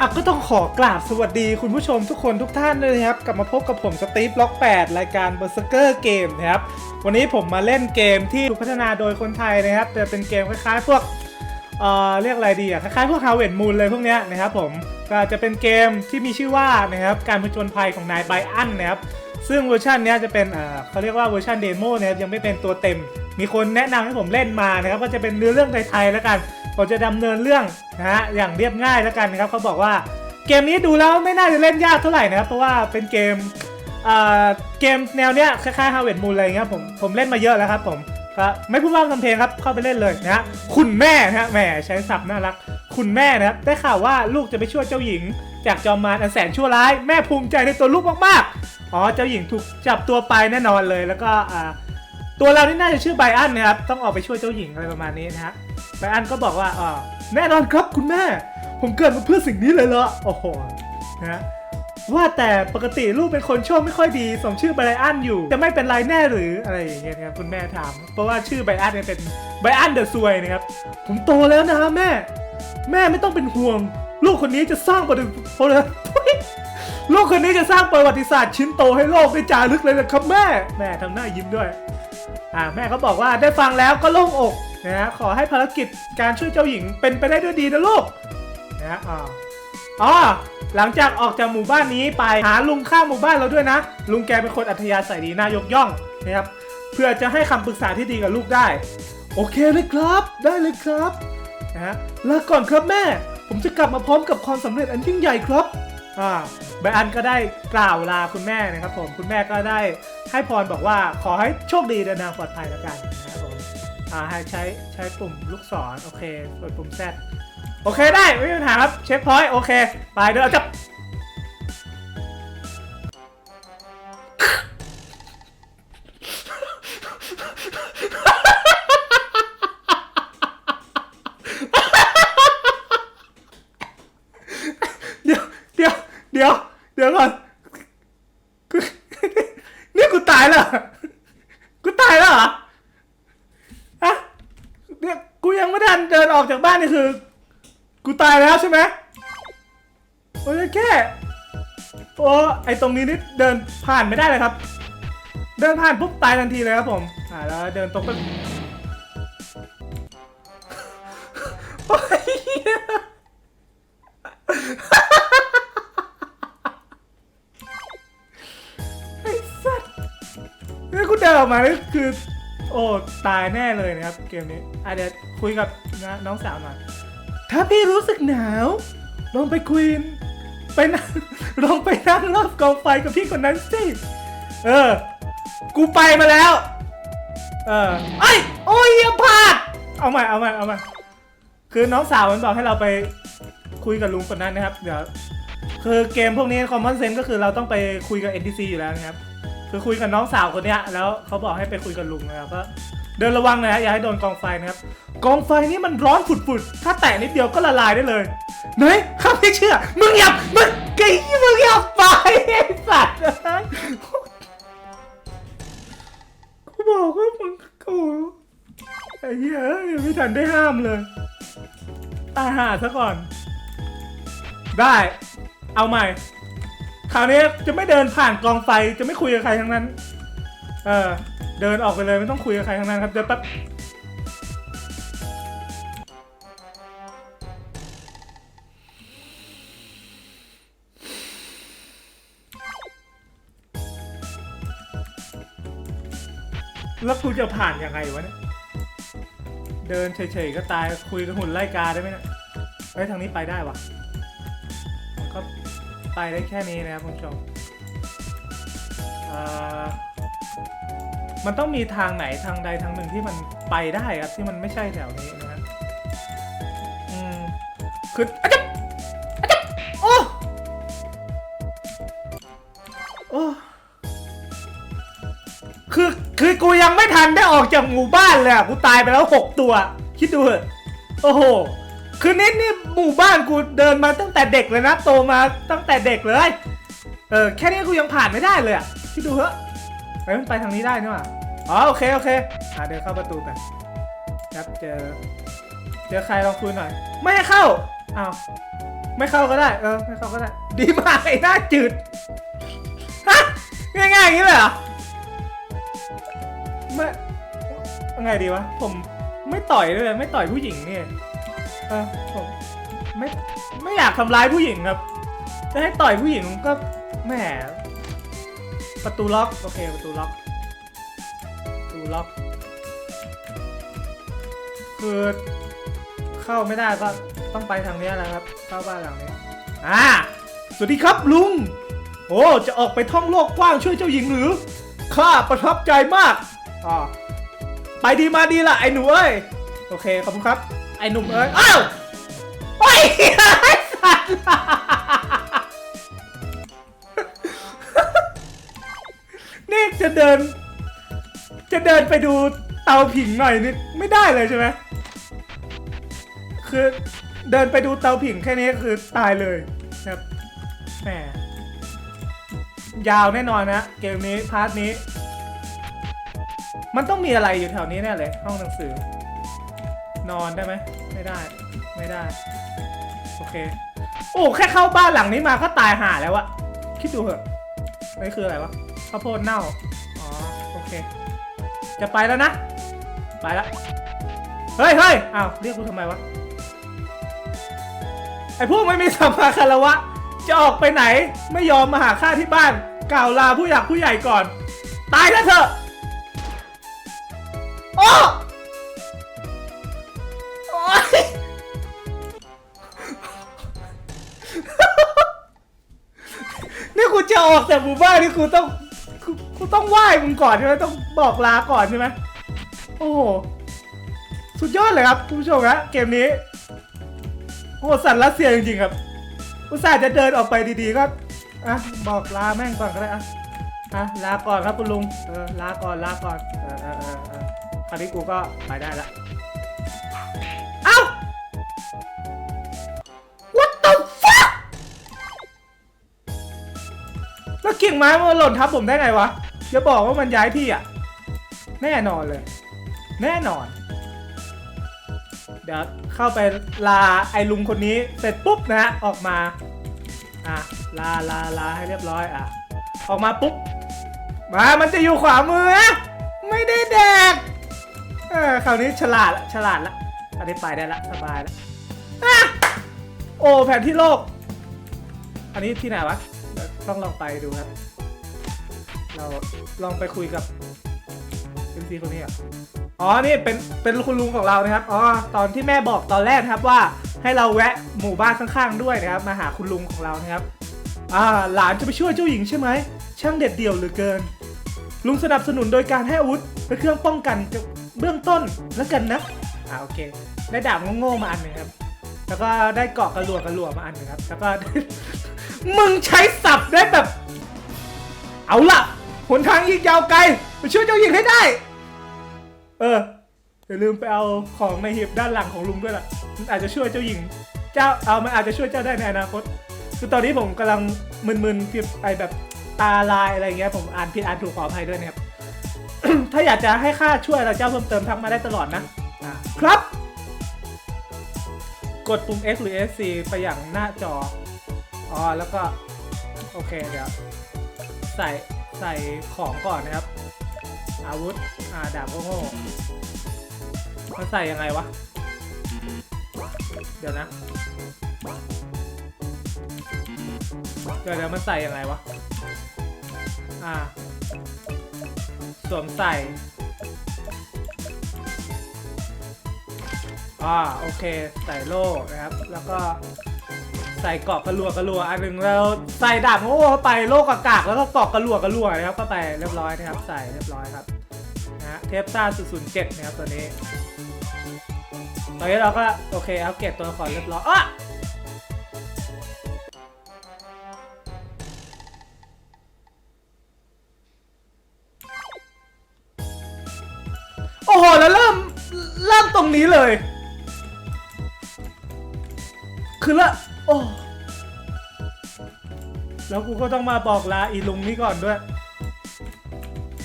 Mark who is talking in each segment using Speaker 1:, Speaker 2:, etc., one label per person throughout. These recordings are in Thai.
Speaker 1: อะก็ต้องขอกราบสวัสดีคุณผู้ชมทุกคนทุกท่านเลยนะครับ กลับมาพบกับผมสตีฟล็อก 8 รายการ b e r s e r k e r Game นะครับ วันนี้ผมมาเล่นเกมที่ถูกพัฒนาโดยคนไทยนะครับแต่เป็นเกมคล้ายๆพวกเอ่อเรียกอะไรดีอะคล้ายๆพวก Harvest Moon เลยพวกเนี้ยนะครับผมก็จะเป็นเกมที่มีชื่อว่านะครับการผจญภัยของนายไบอันนะครับซึ่งเวอร์ชันเนี้ยจะเป็นเอ่อเขาเรียกว่าเวอร์ชันเดโมนะครับยังไม่เป็นตัวเต็ม มีคนแนะนำให้ผมเล่นมานะครับก็จะเป็นเนื้อเรื่องไทยๆแล้วกัน ผมจะดำเนินเรื่องนะฮะอย่างเรียบง่ายแล้วกันนะครับเขาบอกว่าเกมนี้ดูแล้วไม่น่าจะเล่นยากเท่าไหร่นะครับเพราะว่าเป็นเกมเอ่อเกมแนวเนี้ยคล้ายๆ Harvest Moon อะไรเงี้ยผมผมเล่นมาเยอะแล้วครับผมก็ไม่พูดว่าทำเพลงครับเข้าไปเล่นเลยนะฮะคุณแม่นะฮะแหมใช้ศัพท์น่ารัก คุณแม่นะครับได้ข่าวว่าลูกจะไปช่วยเจ้าหญิง จากจอมมารอันแสนชั่วร้าย แม่ภูมิใจในตัวลูกมากๆอ๋อเจ้าหญิงถูกจับตัวไปแน่นอนเลย แล้วก็อ่า ตัวเรานี่น่าจะชื่อไบอันนะครับ ต้องออกไปช่วยเจ้าหญิงอะไรประมาณนี้นะฮะ ไบอันก็บอกว่าอ๋อแน่นอนครับคุณแม่ ผมเกิดมาเพื่อสิ่งนี้เลยเหรอ โอ้โห นะฮะว่าแต่ปกติลูกเป็นคนโชคไม่ค่อยดีสมชื่อไบอันอยู่จะไม่เป็นไรแน่หรืออะไรอย่างเงี้ยนะครับคุณแม่ถาม เพราะว่าชื่อไบอันเนี่ยเป็นไบอันเดอะซวยนะครับ ผมโตแล้วนะแม่ แม่ไม่ต้องเป็นห่วง ลูกคนนี้จะสร้างประวัติลูกคนนี้จะสร้างประวัติศาสตร์ชิ้นโตให้โลกได้จารึกเลยนะครับแม่แม่ทำหน้ายิ้มด้วย อ่าแม่เขาบอกว่าได้ฟังแล้วก็โล่งอกนะฮะขอให้ภารกิจการช่วยเจ้าหญิงเป็นไปได้ด้วยดีนะลูกนะฮะอ๋ออ๋อหลังจากออกจากหมู่บ้านนี้ไปหาลุงข้างหมู่บ้านเราด้วยนะ ลุงแกเป็นคนอัธยาศัยดีน่ายกย่องนะครับเพื่อจะให้คำปรึกษาที่ดีกับลูกได้ โอเคเลยครับ ได้เลยครับนะฮะลาก่อนครับแม่ ผมจะกลับมาพร้อมกับความสำเร็จอันยิ่งใหญ่ครับอ่า ไบอันก็ได้กล่าวลาคุณแม่นะครับผมคุณแม่ก็ได้ให้พรบอกว่าขอให้โชคดีเดินทางปลอดภัยแล้วกันนะครับผมอ่าให้ใช้ใช้ปุ่มลูกศรโอเคกดปุ่ม Z โอเคได้ไม่มีปัญหาครับเช็คพอยต์โอเคไปเดี๋ยวเราจะเดี๋ยว เดี๋ยว เดี๋ยวก่อนกูนี่กูตายแล้ว กูตายแล้วเหรออะเนี่ยกูยังไม่ทันเดินออกจากบ้านนี่คือ กูตายแล้วใช่ไหมโอ้ยแค่โอ้ไอตรงนี้นี่เดินผ่านไม่ได้เลยครับ เดินผ่านปุ๊บตายทันทีเลยครับผม อ่าแล้วเดินตรงไปโอ้ย ออกมานี่คือ โอ้ตายแน่เลยนะครับ เกมนี้อะเดี๋ยวคุยกับนะน้องสาวหน่อยถ้าพี่รู้สึกหนาว ลองไปคุยไปนั่งลองไปนั่งรอบกองไฟกับพี่คนนั้นสิเออ กูไปมาแล้ว เออไอ้ยโอ้ยอย่าพลาดเอาใหม่เอาใหม่เอาใหม่คือน้องสาวมันบอกให้เราไปคุยกับลุงคนนั้นนะครับ เดี๋ยวคือเกมพวกนี้ common sense ก็คือเราต้องไปคุยกับ NPC อยู่แล้วนะครับ คือคุยกับน้องสาวคนเนี้ยแล้วเขาบอกให้ไปคุยกับลุงนะครับก็เดินระวังนะฮะอย่าให้โดนกองไฟนะครับ กองไฟนี่มันร้อนฝุดๆ ถ้าแตะนิดเดียวก็ละลายได้เลยไหนข้าไม่เชื่อ มึงอย่ามึงไอ้มึงอย่าไปไอ้สัตว์กูบอกว่ามึงโอ้ไอ้เหี้ยยังไม่ทันได้ห้ามเลย ตายห่าซะก่อน ได้ เอาใหม่ คราวนี้จะไม่เดินผ่านกองไฟจะไม่คุยกับใครทั้งนั้น เออ เดินออกไปเลยไม่ต้องคุยกับใครทั้งนั้นครับเดี๋ยวแป๊บแล้วกูจะผ่านยังไงวะเนี่ย เดินเฉยๆก็ตายคุยกับหุ่นไล่กาได้ไหมเนี่ยเฮ้ทางนี้ไปได้วะ ไปได้แค่นี้นะครับคุณผู้ชมมันต้องมีทางไหนทางใดทางหนึ่งที่มันไปได้ครับที่มันไม่ใช่แถวนี้นะฮะอืมคืออาจจะอาจจะโอ้โอ้คือคือกูยังไม่ทันได้ออกจากหมู่บ้านเลยอะกูตายไปแล้วหกตัว คิดดูเถอะโอ้โห คือนี่นี่หมู่บ้านกูเดินมาตั้งแต่เด็กเลยนะโตมาตั้งแต่เด็กเลย เออแค่นี้กูยังผ่านไม่ได้เลยอะคิดดูเถอะไปมันไปทางนี้ได้นี่หว่าอ๋อโอเคโอเคอ่าเดินเข้าประตูกันครับเจอเจอใครลองคุยหน่อย ไม่ให้เข้าอ้าวไม่เข้าก็ได้เออไม่เข้าก็ได้ ดีมากไอ้หน้าจืดฮะง่ายๆอย่างนี้เลยเหรอไม่ไงดีวะผมไม่ต่อยเลยไม่ต่อยผู้หญิงเนี่ย เออผมไม่ไม่อยากทำร้ายผู้หญิงครับ จะให้ต่อยผู้หญิงก็แหมประตูล็อกโอเคประตูล็อกประตูล็อก คือเข้าไม่ได้ก็ต้องไปทางนี้แหละครับ เข้าบ้านหลังนี้อ่าสวัสดีครับลุง โอ้จะออกไปท่องโลกกว้างช่วยเจ้าหญิงหรือข้าประทับใจมากอ่าไปดีมาดีล่ะไอ้หนูเอ้ยโอเคขอบคุณครับ ไอ้หนุ่มเอ้ยอ้าวไปไอ้สัตว์นี่จะเดิน จะเดินไปดูเตาผิงหน่อยนี่ไม่ได้เลยใช่ไหมคือเดินไปดูเตาผิงแค่นี้คือตายเลยนะครับแหมยาวแน่นอนนะเกมนี้พาร์ทนี้ มันต้องมีอะไรอยู่แถวนี้แน่เลย ห้องหนังสือ นอนได้ไหมไม่ได้ ไม่ได้ โอเค โอ้แค่เข้าบ้านหลังนี้มาก็ตายห่าแล้วอะคิดดูเหอะนี่คืออะไรวะข้าวโพดเน่า อ๋อ โอเค จะไปแล้วนะ ไปแล้วเฮ้ยเฮ้ยอ้าว เรียกกูทำไมวะ ไอ้พวกไม่มีสัมมาคารวะ จะออกไปไหน ไม่ยอมมาหาข้าที่บ้าน กล่าวลาผู้หลักผู้ใหญ่ก่อน ตายแล้วเถอะ จะออกจากหมู่บ้านนี่กูต้องกูกูต้องไหว้มึงก่อนใช่ไหมต้องบอกลาก่อนใช่ไหมโอ้โหสุดยอดเลยครับคุณผู้ชมครับเกมนี้โหสัตว์รัสเซียจริงๆครับอุตส่าห์จะเดินออกไปดีๆก็อะบอกลาแม่งก่อนก็ได้อะอะลาก่อนครับคุณลุงเออลาก่อนลาก่อนเออเออเออเออคราวนี้กูก็ไปได้ละ กิ่งไม้มันหล่นทับผมได้ไงวะอย่าบอกว่ามันย้ายที่อะ แน่นอนเลย แน่นอน เดี๋ยวเข้าไปลาไอ้ลุงคนนี้เสร็จปุ๊บนะฮะออกมาอะลาลาลาให้เรียบร้อยอะ ออกมาปุ๊บมามันจะอยู่ขวามือไม่ได้แดกเออคราวนี้ฉลาดละฉลาดละคราวนี้ไปได้ละสบายละอะโอ้แผนที่โลก อันนี้ที่ไหนวะ ต้องลองไปดูครับ เราลองไปคุยกับเอ็มซีคนนี้อะอ๋อ นี่เป็น เป็นคุณลุงของเรานะครับ อ๋อ ตอนที่แม่บอกตอนแรกนะครับว่าให้เราแวะหมู่บ้านข้างๆด้วยนะครับ มาหาคุณลุงของเรานะครับ อ่า หลานจะไปช่วยเจ้าหญิงใช่ไหม ช่างเด็ดเดี่ยวเหลือเกิน ลุงสนับสนุนโดยการให้อาวุธและเครื่องป้องกันเบื้องต้นแล้วกันนะ อ่า โอเค ได้ดาบโง่ๆมาอันหนึ่งครับ แล้วก็ได้เกาะกระหลวกระหลวมาอันหนึ่งครับ แล้วก็ มึงใช้ศัพท์ได้แบบ เอาละหนทางอีกยาวไกลไปช่วยเจ้าหญิงให้ได้ เอออย่าลืมไปเอาของในหีบด้านหลังของลุงด้วยล่ะ มันอาจจะช่วยเจ้าหญิง เจ้าเอามันอาจจะช่วยเจ้าได้ในอนาคต คือตอนนี้ผมกำลังมึนๆเพียไปแบบตาลายอะไรเงี้ยผมอ่านผิดอ่านถูกขออภัยด้วยนะครับ ถ้าอยากจะให้ข้าช่วยเราเจ้าเพิ่มเติมทักมาได้ตลอดนะะครับ กดปุ่ม X หรือ SC ไปอย่างหน้าจอ อ๋อแล้วก็โอเคเดี๋ยวใส่ใส่ของก่อนนะครับ อาวุธอ่าดาบโง่ๆมันใส่ยังไงวะ เดี๋ยวนะ เดี๋ยวเดี๋ยวมันใส่ยังไงวะ อ่า สวมใส่อ่าโอเค ใส่โล่นะครับ แล้วก็ ใส่เกาะกระลัวกระลัวอันหนึ่งแล้วใส่ดาบโง่เข้าไปโลกกากๆแล้วก็เกาะกระลัวกระลัวนะครับเข้าไปเรียบร้อยนะครับ ใส่เรียบร้อยครับนะฮะเทปซ่า007นะครับตัวนี้ตอนนี้เราก็โอเคอัปเกรดตัวละครเรียบร้อยอะโอ้โหแล้วเริ่มเริ่มตรงนี้เลย คือละ อ้แล้วกูก็ต้องมาบอกลาอีลุงนี้ก่อนด้วย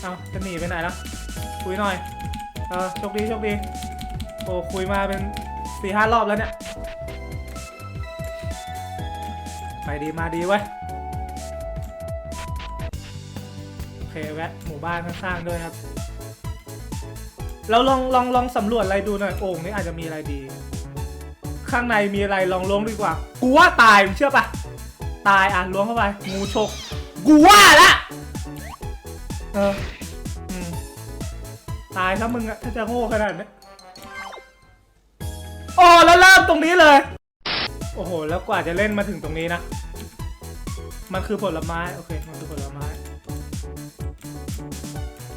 Speaker 1: เอาจะหนีไปไหนล่ะคุยหน่อย เออโชคดีโชคดี โอ้คุยมาเป็นสี่ห้ารอบแล้วเนี่ย ไปดีมาดีเว้ยโอเคแวะหมู่บ้านข้างๆด้วยครับ เราลองลองลองสำรวจอะไรดูหน่อยโอ่งนี้อาจจะมีอะไรดี ข้างในมีอะไรลองล้วงดีกว่า กูว่าตายมึงเชื่อปะตายอะล้วงเข้าไปงูฉกกูว่าละเออตายถ้ามึงอะถ้าจะโง่ขนาดนี้โอ้แล้วเริ่มตรงนี้เลย โอ้โห แล้วกว่าจะเล่นมาถึงตรงนี้นะ มันคือผลไม้ โอเค มันคือผลไม้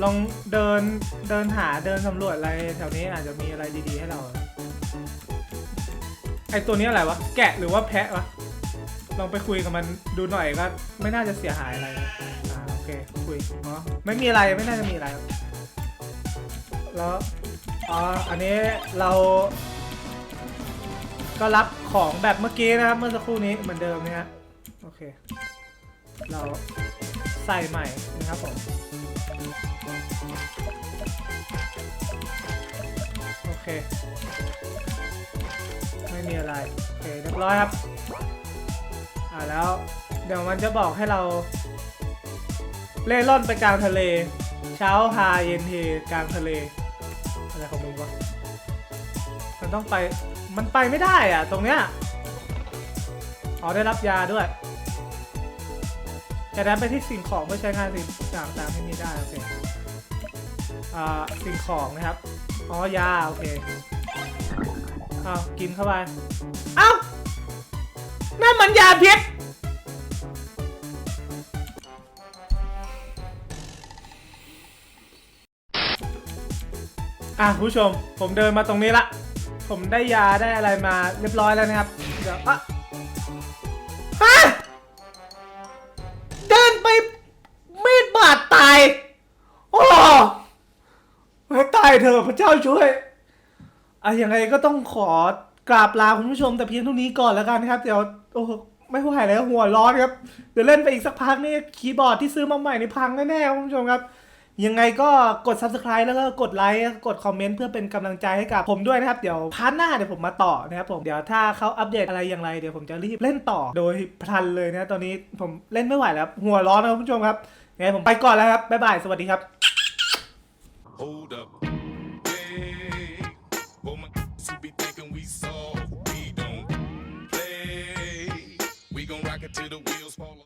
Speaker 1: ลองเดินเดินหาเดินสำรวจอะไรแถวนี้อาจจะมีอะไรดีๆให้เรา ไอตัวนี้อะไรวะ แกะหรือว่าแพะวะ ลองไปคุยกับมันดูหน่อยก็ไม่น่าจะเสียหายอะไรนะอ่าโอเคคุยอ๋อไม่มีอะไรไม่น่าจะมีอะไร แล้วอ๋ออันนี้เราก็รับของแบบเมื่อกี้นะครับเมื่อสักครู่นี้เหมือนเดิมนะฮะโอเค เราใส่ใหม่นะครับผมโอเค ไม่มีอะไรโอเคเรียบร้อยครับอ่าแล้วเดี๋ยวมันจะบอกให้เรา เล่ร่อนไปกลางทะเล เช้าพาเย็นเทกลางทะเลอะไรของมึงวะมันต้องไปมันไปไม่ได้อะ ตรงเนี้ยอ๋อได้รับยาด้วยจากนั้นไปที่สิ่งของเพื่อใช้งานสิ่งต่างๆที่นี่ได้โอเคอ่าสิ่งของนะครับอ๋อยาโอเค อ้ากินเข้าไป เอ้านั่นมันยาพิษอะผู้ชม ผมเดินมาตรงนี้ละ ผมได้ยาได้อะไรมาเรียบร้อยแล้วนะครับ เดี๋ยวอะฮะเดินไปมีดบาดตาย โอ้ให้ตายเถอะพระเจ้าช่วย อะยังไงก็ต้องขอกราบลาคุณผู้ชมแต่เพียงเท่านี้ก่อนแล้วกันครับ เดี๋ยวโอ้ไม่ไหวแล้วหัวร้อนครับ เดี๋ยวเล่นไปอีกสักพักนี่คีย์บอร์ดที่ซื้อมาใหม่นี่พังแน่ๆคุณผู้ชมครับ ยังไงก็กด subscribe แล้วก็กดไลค์กดคอมเมนต์เพื่อเป็นกำลังใจให้กับผมด้วยนะครับ เดี๋ยวพาร์ทหน้าเดี๋ยวผมมาต่อนะครับผมเดี๋ยวถ้าเขาอัปเดตอะไรอย่างไรเดี๋ยวผมจะรีบเล่นต่อโดยพลันเลยนะตอนนี้ผมเล่นไม่ไหวแล้วหัวร้อนนะคุณผู้ชมครับยังไงผมไปก่อนแล้วครับบ๊ายบายสวัสดีครับ
Speaker 2: Hold up,